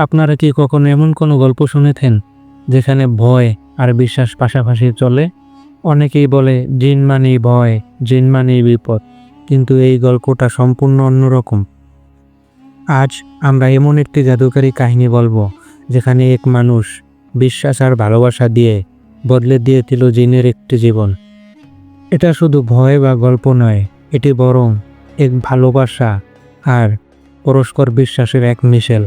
আপনারা কি কখনো এমন কোনো গল্প শুনেছেন যেখানে ভয় আর বিশ্বাস পাশাপাশি চলে? অনেকেই বলে, জিন মানেই ভয়, জিন মানেই বিপদ। কিন্তু এই গল্পটা সম্পূর্ণ অন্যরকম। আজ আমরা এমন একটি জাদুকারী কাহিনী বলব, যেখানে এক মানুষ বিশ্বাস আর ভালোবাসা দিয়ে বদলে দিয়েছিল জিনের একটি জীবন। এটা শুধু ভয় বা গল্প নয়, এটি বরং এক ভালোবাসা আর পরস্পর বিশ্বাসের এক মিশেল।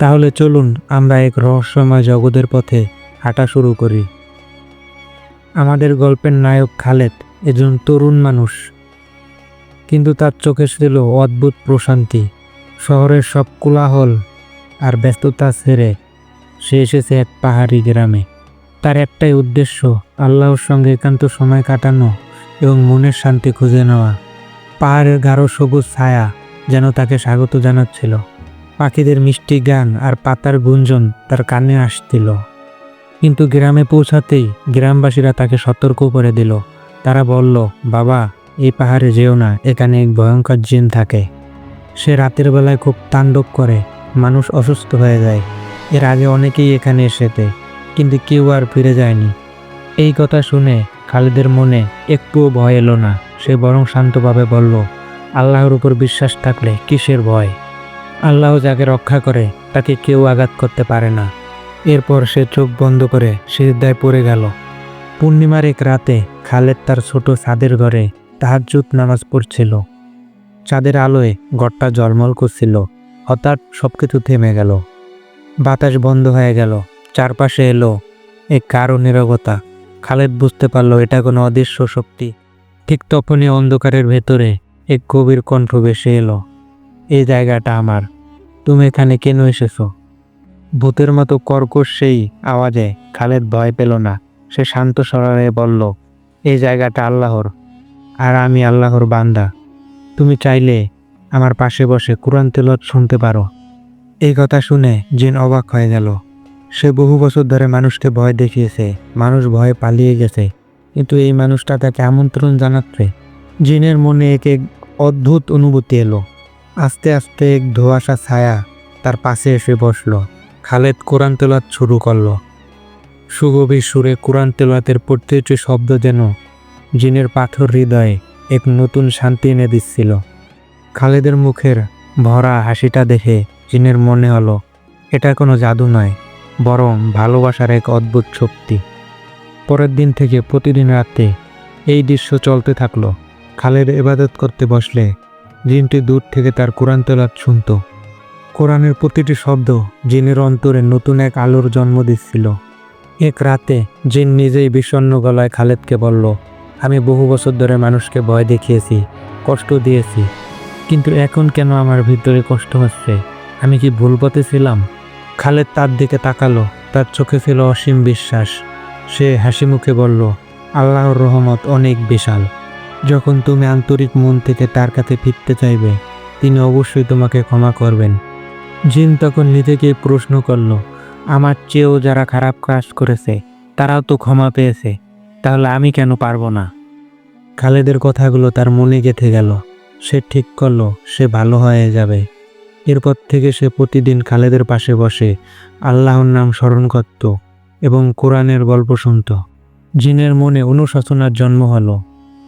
তাহলে চলুন আমরা এক রহস্যময় জগতের পথে হাঁটা শুরু করি। আমাদের গল্পের নায়ক খালেদ একজন তরুণ মানুষ। কিন্তু তার চোখে ছিল অদ্ভুত প্রশান্তি। শহরের সব কোলাহল আর ব্যস্ততা ছেড়ে সে এসেছে এক পাহাড়ি গ্রামে। তার একটাই উদ্দেশ্য, আল্লাহর সঙ্গে একান্ত সময় কাটানো এবং মনের শান্তি খুঁজে নেওয়া। পাহাড়ের গাঢ় সবুজ ছায়া যেন তাকে স্বাগত জানাচ্ছিল। পাখিদের মিষ্টি গান আর পাতার গুঞ্জন তার কানে আসছিল। কিন্তু গ্রামে পৌঁছাতেই গ্রামবাসীরা তাকে সতর্ক করে দিল। তারা বলল, বাবা, এই পাহাড়ে যেও না, এখানে এক ভয়ঙ্কর জিন থাকে। সে রাতের বেলায় খুব তাণ্ডব করে, মানুষ অসুস্থ হয়ে যায়। এর আগে অনেকেই এখানে এসেতে কিন্তু কেউ আর ফিরে যায়নি। এই কথা শুনে খালিদের মনে একটুও ভয় এলো না। সে বরং শান্তভাবে বলল, আল্লাহর উপর বিশ্বাস থাকলে কিসের ভয়? আল্লাহ যাকে রক্ষা করে, তাকে কেউ আঘাত করতে পারে না। এরপর সে চোখ বন্ধ করে সিজদায় পড়ে গেল। পূর্ণিমার এক রাতে খালেদ তার ছোট ছাদের ঘরে তাহাজ্জুদ নামাজ পড়ছিল। চাঁদের আলোয় ঘরটা জলমল করছিল। হঠাৎ সব কিছু থেমে গেল। বাতাস বন্ধ হয়ে গেল। চারপাশে এলো এক কারও নিরবতা। খালেদ বুঝতে পারল, এটা কোনো অদৃশ্য শক্তি। ঠিক তখনই অন্ধকারের ভেতরে এক গভীর কণ্ঠ ভেসে এলো। এই জায়গাটা আমার। তুমি এখানে কেন এসেছ? ভূতের মতো কর্কশ সেই আওয়াজে খালেদ ভয় পেল না। সে শান্ত স্বরে বলল, এই জায়গাটা আল্লাহর, আর আমি আল্লাহর বান্দা। তুমি চাইলে আমার পাশে বসে কোরআন তেলত শুনতে পারো। এই কথা শুনে জিন অবাক হয়ে গেল। সে বহু বছর ধরে মানুষকে ভয় দেখিয়েছে, মানুষ ভয়ে পালিয়ে গেছে। কিন্তু এই মানুষটা তাকে আমন্ত্রণ জানাচ্ছে জিনের মনে এক এক অদ্ভুত অনুভূতি এলো। আস্তে আস্তে এক ধোঁয়াশা ছায়া তার পাশে এসে বসল। খালেদ কোরআন তেলাত শুরু করল। সুগভীর সুরে কোরআন তেলাতের প্রত্যেকটি শব্দ যেন জিনের পাথর হৃদয়ে এক নতুন শান্তি এনে দিচ্ছিল। খালেদের মুখের ভরা হাসিটা দেখে জিনের মনে হলো, এটা কোনো জাদু নয়, বরং ভালোবাসার এক অদ্ভুত শক্তি। পরের দিন থেকে প্রতিদিন রাতে এই দৃশ্য চলতে থাকল। খালেদ এবাদত করতে বসলে জিনটি দূর থেকে তার কোরআন তেলাত শুনত। কোরআনের প্রতিটি শব্দ জিনের অন্তরে নতুন এক আলোর জন্ম দিচ্ছিল। এক রাতে জিন নিজেই বিষণ্ণ গলায় খালেদকে বলল, আমি বহু বছর ধরে মানুষকে ভয় দেখিয়েছি, কষ্ট দিয়েছি, কিন্তু এখন কেন আমার ভিতরে কষ্ট হচ্ছে? আমি কি ভুল পথে ছিলাম? খালেদ তার দিকে তাকালো, তার চোখে ছিল অসীম বিশ্বাস। সে হাসি মুখে বলল, আল্লাহর রহমত অনেক বিশাল। যখন তুমি আন্তরিক মন থেকে তার কাছে ফিরতে চাইবে, তিনি অবশ্যই তোমাকে ক্ষমা করবেন। জিন তখন নিজেকে প্রশ্ন করল, আমার চেয়েও যারা খারাপ কাজ করেছে, তারাও তো ক্ষমা পেয়েছে, তাহলে আমি কেন পারব না? খালেদের কথাগুলো তার মনে গেঁথে গেল। সে ঠিক করল, সে ভালো হয়ে যাবে। এরপর থেকে সে প্রতিদিন খালেদের পাশে বসে আল্লাহর নাম স্মরণ করত এবং কোরআনের গল্প শুনত। জিনের মনে অনুশোচনার জন্ম হলো।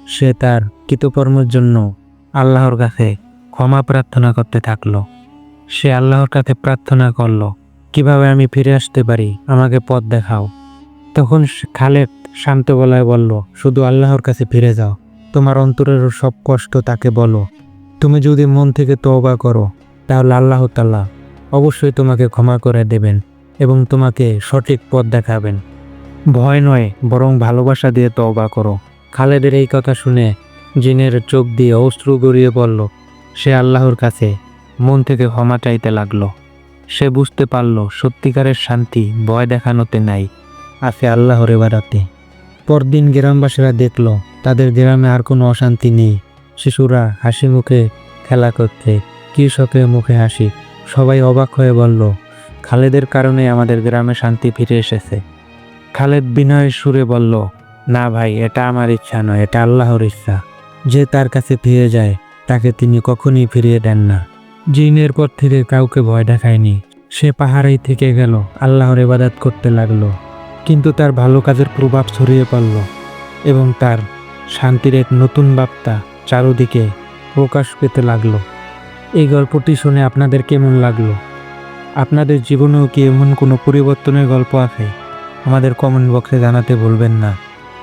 সে তার কৃতকর্মের জন্য আল্লাহর কাছে ক্ষমা প্রার্থনা করতে থাকল। সে আল্লাহর কাছে প্রার্থনা করল, কীভাবে আমি ফিরে আসতে পারি? আমাকে পথ দেখাও। তখন খালেদ শান্ত গলায় বলল, শুধু আল্লাহর কাছে ফিরে যাও। তোমার অন্তরের সব কষ্ট তাকে বলো। তুমি যদি মন থেকে তওবা করো, তাহলে আল্লাহ তাল্লাহ অবশ্যই তোমাকে ক্ষমা করে দেবেন এবং তোমাকে সঠিক পথ দেখাবেন। ভয় নয়, বরং ভালোবাসা দিয়ে তওবা করো। খালেদের এই কথা শুনে জিনের চোখ দিয়ে অশ্রু গড়িয়ে পড়ল। সে আল্লাহর কাছে মন থেকে ক্ষমা চাইতে লাগল। সে বুঝতে পারল, সত্যিকারের শান্তি ভয় দেখানোতে নাই। আছে আল্লাহর এবারাতে পরদিন গ্রামবাসীরা দেখল, তাদের গ্রামে আর কোনো অশান্তি নেই। শিশুরা হাসি মুখে খেলা করছে কৃষকের মুখে হাসি। সবাই অবাক হয়ে বলল, খালেদের কারণে আমাদের গ্রামে শান্তি ফিরে এসেছে। খালেদ বিনয়ের সুরে বলল না ভাই, এটা আমার ইচ্ছা নয়, এটা আল্লাহর ইচ্ছা। যে তার কাছে ফিরে যায়, তাকে তিনি কখনই ফিরিয়ে দেন না। জিনের পর থেকে কাউকে ভয় দেখায়নি। সে পাহাড়েই থেকে গেল, আল্লাহর ইবাদত করতে লাগল। কিন্তু তার ভালো কাজের প্রভাব ছড়িয়ে পড়ল এবং তার শান্তির এক নতুন বার্তা চারদিকে প্রকাশ পেতে লাগল। এই গল্পটি শুনে আপনাদের কেমন লাগল? আপনাদের জীবনেও কি এমন কোনো পরিবর্তনের গল্প আছে? আমাদের কমেন্ট বক্সে জানাতে ভুলবেন না।